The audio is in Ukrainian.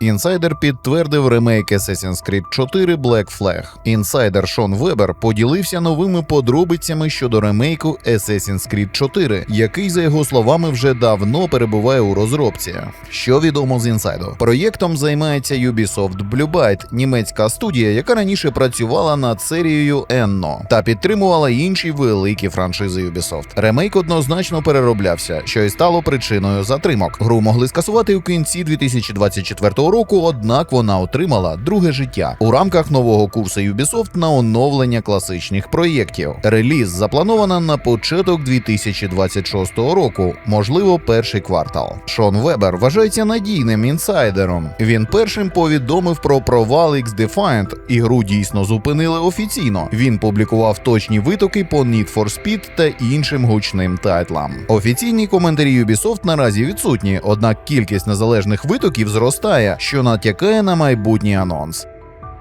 Інсайдер підтвердив ремейк Assassin's Creed 4 Black Flag. Інсайдер Шон Вебер поділився новими подробицями щодо ремейку Assassin's Creed 4, який, за його словами, вже давно перебуває у розробці. Що відомо з інсайду? Проєктом займається Ubisoft Blue Byte, німецька студія, яка раніше працювала над серією Enno та підтримувала інші великі франшизи Ubisoft. Ремейк однозначно перероблявся, що й стало причиною затримок. Гру могли скасувати у кінці 2024 року, однак вона отримала друге життя у рамках нового курсу Ubisoft на оновлення класичних проєктів. Реліз заплановано на початок 2026 року, можливо, перший квартал. Шон Вебер вважається надійним інсайдером. Він першим повідомив про провал X-Defiant, і гру дійсно зупинили офіційно. Він публікував точні витоки по Need for Speed та іншим гучним тайтлам. Офіційні коментарі Ubisoft наразі відсутні, однак кількість незалежних витоків зростає, що натякає на майбутній анонс.